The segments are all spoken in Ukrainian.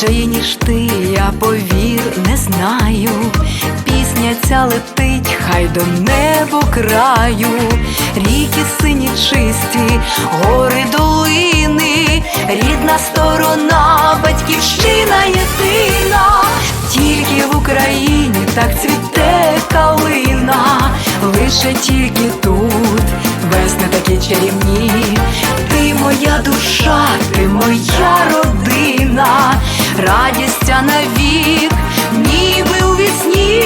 Кращої, ніж ти, я повір, не знаю. Пісня ця летить, хай до небо краю, ріки сині чисті, гори долини, рідна сторона, батьківщина єдина, тільки в Україні так цвіте калина, лише тільки тут, весни такі чарівні, ти моя душа, ти моя родина, радість а навік, ніби у вісні,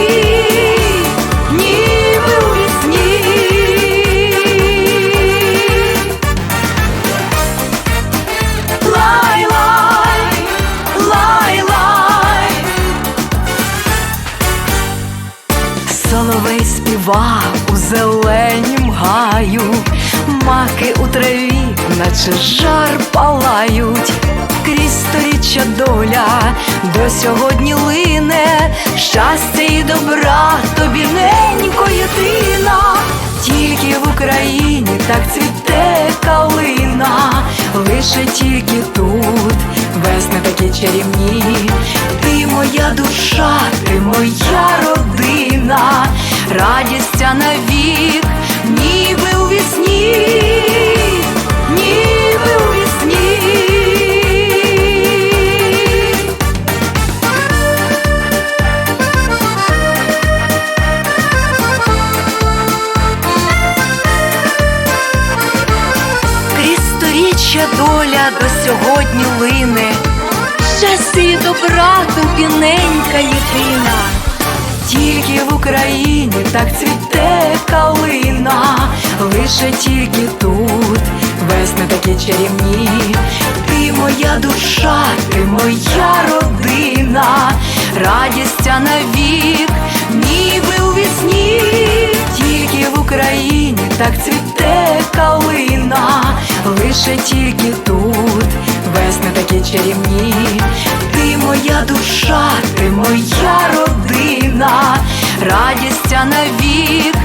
ніби у вісні. Лай, лай. Соловей співав у зеленім гаю, маки у траві, наче жар палають, крізь сторіччя доля до сьогодні лине, щастя і добра тобі ненько єдина, тільки в Україні так цвіте калина, лише тільки тут, весни такі чарівні, ти моя душа, ти моя родина, радість навік, ніби у вісні, сторіччя доля до сьогодні лине, щастя і добра тобі ненька єдина, тільки в Україні так цвіте калина, лише тільки тут, весни такі чарівні, ти моя душа, ти моя родина, радість навік, ніби у вісні, тільки в Україні так цвіте калина, лише тільки тут. Весни такі чарівні, ти моя душа, ти моя родина, радість навік, навік,